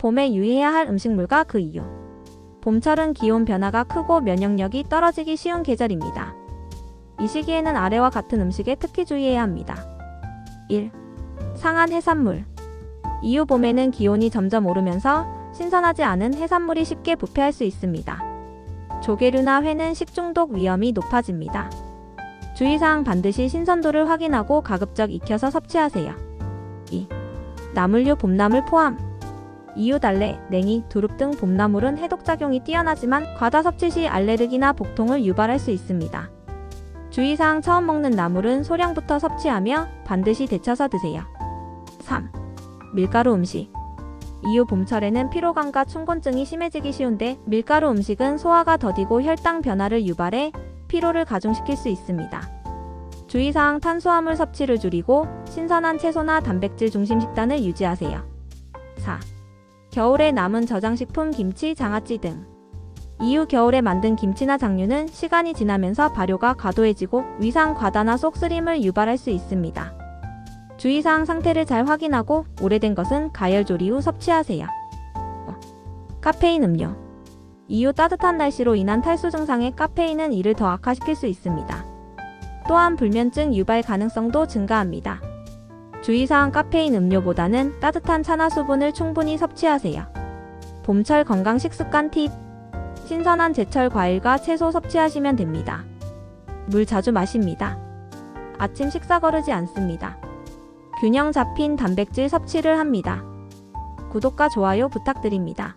봄에 유의해야 할 음식물과 그 이유. 봄철은 기온 변화가 크고 면역력이 떨어지기 쉬운 계절입니다. 이 시기에는 아래와 같은 음식에 특히 주의해야 합니다. 1. 상한 해산물. 이후 봄에는 기온이 점점 오르면서 신선하지 않은 해산물이 쉽게 부패할 수 있습니다. 조개류나 회는 식중독 위험이 높아집니다. 주의사항 반드시 신선도를 확인하고 가급적 익혀서 섭취하세요. 2. 나물류 봄나물 포함. 이유 달래, 냉이, 두릅 등 봄나물은 해독작용이 뛰어나지만 과다 섭취 시 알레르기나 복통을 유발할 수 있습니다. 주의사항 처음 먹는 나물은 소량부터 섭취하며 반드시 데쳐서 드세요. 3. 밀가루 음식. 이후 봄철에는 피로감과 충곤증이 심해지기 쉬운데 밀가루 음식은 소화가 더디고 혈당 변화를 유발해 피로를 가중시킬 수 있습니다. 주의사항 탄수화물 섭취를 줄이고 신선한 채소나 단백질 중심 식단을 유지하세요. 4. 겨울에 남은 저장식품 김치, 장아찌 등. 이후 겨울에 만든 김치나 장류는 시간이 지나면서 발효가 과도해지고 위상 과다나 속쓰림을 유발할 수 있습니다. 주의사항 상태를 잘 확인하고 오래된 것은 가열 조리 후 섭취하세요. 어, 카페인 음료. 이후 따뜻한 날씨로 인한 탈수 증상에 카페인은 이를 더 악화시킬 수 있습니다. 또한 불면증 유발 가능성도 증가합니다. 주의사항 카페인 음료보다는 따뜻한 차나 수분을 충분히 섭취하세요. 봄철 건강 식습관 팁. 신선한 제철 과일과 채소 섭취하시면 됩니다. 물 자주 마십니다. 아침 식사 거르지 않습니다. 균형 잡힌 단백질 섭취를 합니다. 구독과 좋아요 부탁드립니다.